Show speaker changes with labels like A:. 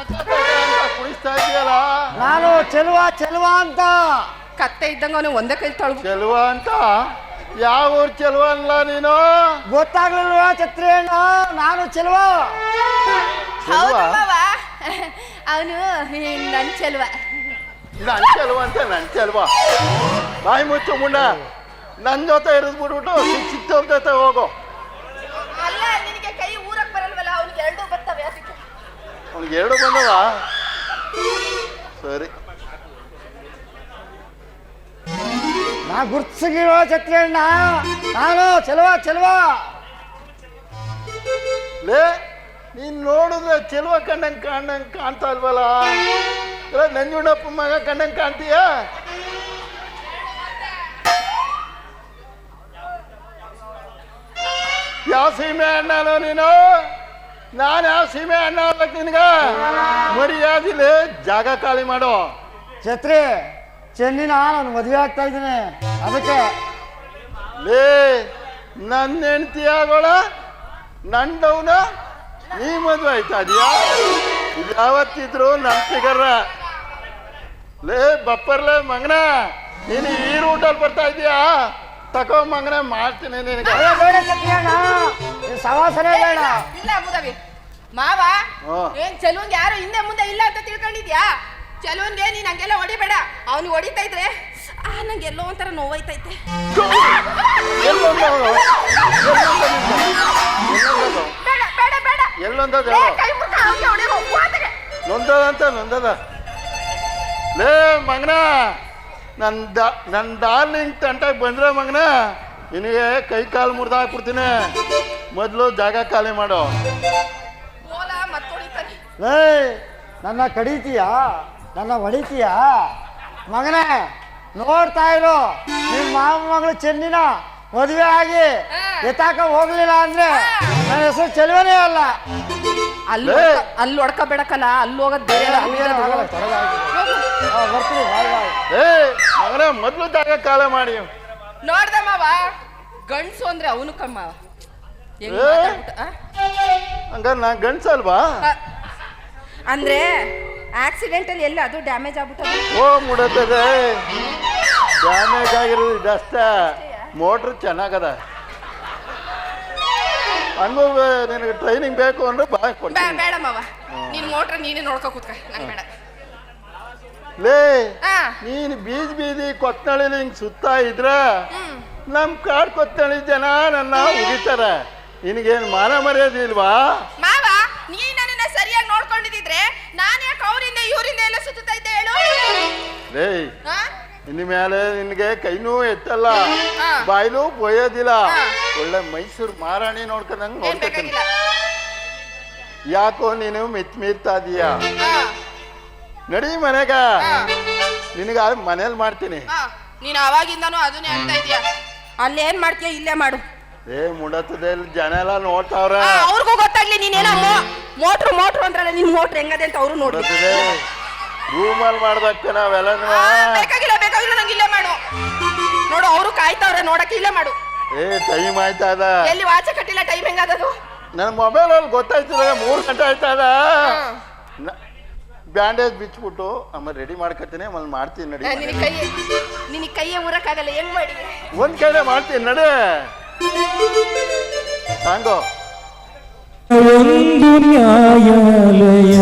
A: ಅಂತ ಕುಡಿಸ್ತಾ ಇದೆಯಲ್ಲ?
B: ನಾನು ಚೆಲುವ ಚೆಲುವ ಅಂತ.
C: ಕತ್ತೆ ಇದ್ದಂಗ ಅವನು ಒಂದೇ ಕೈ ತೊಳ್ಗು
A: ಚೆಲುವ ಅಂತ? ಯಾವ ಊರ್ ಚೆಲುವ ಅಲ್ಲ ನೀನು?
B: ಗೊತ್ತಾಗ್ಲಿಲ್ವಾ ಛತ್ರಿಯಣ್ಣ? ನಾನು ಚೆಲುವ.
C: ಹೌದು ಮಾವ. ಅವನು ನನ್ ಚೆಲುವ.
A: ನನ್ ಚೆಲುವ ಅಂತ ನನ್ ಚೆಲುವ. ಬಾಯಿ ಮುಚ್ಚು ಮುಂಡ ನನ್ ಜೊತೆ ಇರಿದ್ ಬಿಟ್ಬಿಟ್ಟು ಚಿಕ್ಕ ಜೊತೆ ಹೋಗು.
C: ಅಲ್ಲ ನಿನಗೆ ಕೈ ಊರಕ್ ಬರಲ್ವಲ್ಲ ಅವ್ನಿಗೆ ಎರಡು ಬರ್ತವೆ ಅದಕ್ಕೆ.
A: ಅವ್ನಿಗೆ ಎರಡು ಬಂದವ? ಸರಿ.
B: ನಾ ಗುರ್ತಿಸಿರೋ ಚಕ್ರಣ್ಣ ನಾನು ಚೆಲುವ ಚೆಲುವ.
A: ಲೇ ನೀನ್ ನೋಡಿದ್ರೆ ಚೆಲುವ ಕಂಡಂಗ್ ಕಾಣಂಗ್ ಕಾಣ್ತಾ ಇಲ್ವಲ್ಲ? ಇಲ್ಲ ನಂಜುಂಡಪ್ಪ ಮಗ ಕಂಡಂಗ್ ಕಾಣ್ತೀಯ? ಯಾವ ಸೀಮೆ ಅಣ್ಣನೋ ನೀನು? ನಾನು ಯಾವ ಸೀಮೆ ಅಣ್ಣ ಅಲ್ಲಕ್ ನಿನ್ಗ? ಮರ್ಯಾದಿಲ್ಲ ಜಾಗ ಖಾಲಿ ಮಾಡೋ.
B: ಛತ್ರಿ ಚೆನ್ನಿನ ನಾನು ಮದುವೆ ಆಗ್ತಾ ಇದ್ದೀನಿ. ಅದಕ್ಕೆ
A: ಲೇ ನನ್ನ ಹೆಂಡತಿ ಆಗೋಳ? ನಂದವನ ನೀ ಮದುವೆ ಆಯ್ತಾ ಅದ್ಯಾ? ಇದು ಯಾವತ್ತಿದ್ರು ನಮ್ ಫಿಗರ ಲೇ ಬಪ್ಪರ್ಲೆ ಮಂಗನ ನೀನು ಈ ರೂಟಲ್ಲಿ ಬರ್ತಾ ಇದೀಯಾ? ತಕೋ ಮಂಗನ ಮಾಡ್ತೀನಿ ನಿನಗೆ.
B: ಅಯ್ಯೋ, ಬೇಡ ಸವಾಸನೆ ಬೇಡ.
C: ಇಲ್ಲ ಮಾವ
A: ಹಾ.
C: ಏನ್ ಚೆಲುವನ್ಗೆ ಯಾರು ಹಿಂದೆ ಮುಂದೆ ಇಲ್ಲ ಅಂತ ತಿಳ್ಕೊಂಡಿದ್ಯಾ? ಚೆಲುವನ್ಗೆ ನೀನ್ ಹಂಗೆಲ್ಲ ಹೊಡಿಬೇಡ. ಅವ್ನು ಹೊಡಿತಾ ಇದ್ರೆ ಆ ನಂಗೆ ಎಲ್ಲೋ ಒಂಥರ ನೋವೈತೈತೆ
A: ಎಲ್ಲೊಂದು ಎಲ್ಲೊಂದು ಎಲ್ಲೊಂದದು
C: ನೊಂದದ.
A: ನೊಂದದಂತ ನೊಂದದ. ಲೇ ಮಗನ ನನ್ನ ದಾ ನನ್ನ ಡಾರ್ಲಿಂಗ್ ತಂಟಾಗಿ ಬಂದ್ರೆ ಮಗನ ನಿನಗೆ ಕೈ ಕಾಲು ಮುರಿದ ಹಾಕ್ಬಿಡ್ತೀನಿ ಮೊದಲು ಜಾಗ ಖಾಲಿ ಮಾಡೋ.
B: ಲೇ ನನ್ನ ಕಡಿತೀಯಾ? ನನ್ನ ಹೊಡಿತೀಯಾ? ಮಗನೇ ನೋಡ್ತಾ ಇರೋ ನಿಮ್ಮ ಮಾವ ಮಗಳು ಚೆನ್ನಿನ. ಮದುವೆ ಆಗಿ. ಎತ್ತಾಕ ಹೋಗ್ಲಿಲ್ಲ ಅಂದ್ರೆ ನನ್ನ ಹೆಸರು ಚೆಲುವನೇ ಅಲ್ಲ.
C: ಅಲ್ಲಿ
A: ಅಲ್ಲಿ
C: ಹೊಡ್ಕ- ಅಲ್ಲಿ ಹೊಡ್ಕೋಬೇಡಕ್ಕಲ್ಲ ಅಲ್ಲಿ ಹೋಗೋದ್ ಬೇರೆ ಅಲ್ಲ, ಅಲ್ಲಿ
B: ಆಗಲ್ಲ,
C: ಇರೋದು.
B: ತೊಡಗ ಬರ್ತೀನಿ ಬಾಯ್ ಬಾಯ್.
A: ಏ ಮಗನ ಮೊದಲು ಜಾಗ ಕಾಲ ಮಾಡಿ.
C: ನೋಡ್ದೆ ಮಾವ ಗಂಡ್ಸು ಅಂದ್ರೆ ಅವನು ಕಮ್ಮ. ಹೆಂಗ್
A: ಏ.
C: ಮಾತಾಡ್ಬಿಟ್ಟ, ಆ?
A: ಹಂಗಾರೆ ನಾ ಗಂಡ್ಸಲ್ವಾ
C: ಆ, ಅಂದ್ರೆ ಆಕ್ಸಿಡೆಂಟ್ ಅಲ್ಲಿ ಎಲ್ಲ ಅದು ಡ್ಯಾಮೇಜ್ ಆಗ್ಬಿಟ್ಟು
A: ಓ ಮುಡತದೆ. ಡ್ಯಾಮೇಜ್ ಆಗಿರೋದು ಇದಷ್ಟೇ. ಮೋಟ್ರ್ ಚೆನ್ನಾಗದ. ಹಂಗೂ ನಿನಗೆ ಟ್ರೈನಿಂಗ್ ಬೇಕು ಅಂದ್ರೆ ಬಾ
C: ಬೇ-
A: ಕೊಡ್ತೀನಿ
C: ಬೇಡ ಮಾವ. ನೀನ್ ಮೋಟ್ರ್ ನೀನೇ ನೋಡ್ಕೊ ಕೂತ್ಕ. ನಂಗೆ ಬೇಡ.
A: ಲೇ
C: ಆ
A: ನೀನು ಬೀದಿ ಬೀದಿ ಕೊತ್ನಳ್ಳಿ ಹಿಂಗ್ ಸುತ್ತಾ ಇದ್ರ
C: ಹ್ಮ್.
A: ನಮ್ ಕಾಡ್ ಕೊತ್ತಳಿ ಜನ ನನ್ನ ಉಗಿತಾರೆ ನಿನಗೇನು ಮಾನ ಮರ್ಯಾದೆ ಇಲ್ವಾ?
C: ಮಾವ ನೀ ನನ್ನನ್ನ ಸರಿಯಾಗಿ ನೋಡ್ಕೊಂಡಿದ್ರೆ ನಾನು ಯಾಕೆ ಅವರಿಂದ ಇವರಿಂದ ಎಲ್ಲ ಸುತ್ತಾ ಇದ್ದೆ ಹೇಳು.
A: ಲೇ
C: ಆ?
A: ಇನ್ನು ಮೇಲೆ ನಿನ್ಗೆ ಕೈನೂ ಎತ್ತಲ್ಲ.
C: ಹಾ.
A: ಬಾಯ್ಲೂ
C: ಹಾ.
A: ಒಳ್ಳೆ ಮೈಸೂರು ಮಹಾರಾಣಿ ನೋಡ್ಕೊಂಡಂಗ್
C: ಏನ್
A: ನೋಡ್ಕೊತೀನಿ.
C: ಬೇಕಾಗಿಲ್ಲ.
A: ಯಾಕೋ ನೀನು ಮಿತ್ ಮೀರ್ತಾ ಇದೀಯ? ನಡಿ ಮನೆಗ. ನಿನಗ ಮನೇಲಿ ಮಾಡ್ತೀನಿ.
C: ನೀನ್ ಅವಾಗಿಂದಾನು ಅದನ್ನೇ ಇದೀಯ? ಅಲ್ಲೇನ್ ಮಾಡ್ತೀಯ ಇಲ್ಲೇ ಮಾಡು.
A: ಏ ಮುಡತದಲ್ಲಿ ಜನ ಎಲ್ಲ ನೋಡ್ತಾವ್ರ.
C: ಅವ್ರಿಗೂ ಗೊತ್ತಾಗ್ಲಿ ನೀನೇನ ಮೋಟ್ರು ಮೋಟ್ರು ಅಂದ್ರಲ್ಲ ನಿನ್ ಮೋಟ್ರ್ ಹೆಂಗದೆ ಅಂತ ಅವರು ನೋಡ್ತದೆ
A: ಮುಡತದೆ ರೂಮಲ್ಲಿ ಮಾಡ್ದಕ್ಕೆ ನಾವೆಲ್ಲನೂ.
C: ಬೇಕಾಗಿಲ್ಲ ನಂಗೆ ಇಲ್ಲೇ ಮಾಡು. ನೋಡು ಅವರು ಕಾಯ್ತಾವ್ರೆ ನೋಡಕ್ಕೆ ಇಲ್ಲೇ ಮಾಡು.
A: ಏ ಟೈಮ್ ಆಯ್ತಾ ಅದ
C: ಎಲ್ಲಿ ವಾಚೆ ಕಟ್ಟಿಲ್ಲ ಟೈಮ್ ಹೆಂಗಾದದು?
A: ನನ್ನ ಮೊಬೈಲ್ ಅಲ್ಲಿ ಗೊತ್ತಾಯ್ತದ ಮೂರು ಗಂಟೆ ಆಯ್ತದ? ಬ್ಯಾಂಡೇಜ್ ಬಿಚ್ಬಿಟ್ಟು ಆಮೇಲೆ ರೆಡಿ ಮಾಡ್ಕೊತೀನಿ ಆಮೇಲೆ ಮಾಡ್ತೀನಿ ನಡಿ.
C: ನಿನಗೆ ಕೈ ನಿನಗೆ ಕೈಯೇ ಊರಕ್ಕಾಗಲ್ಲ ಹೆಂಗ್ ಮಾಡಿ?
A: ಒಂದ್ ಕಡೆ ಮಾಡ್ತೀನಿ ನಡೆ. ಹಂಗೋ
D: ಒಂದು ನ್ಯಾಯಾಲಯ.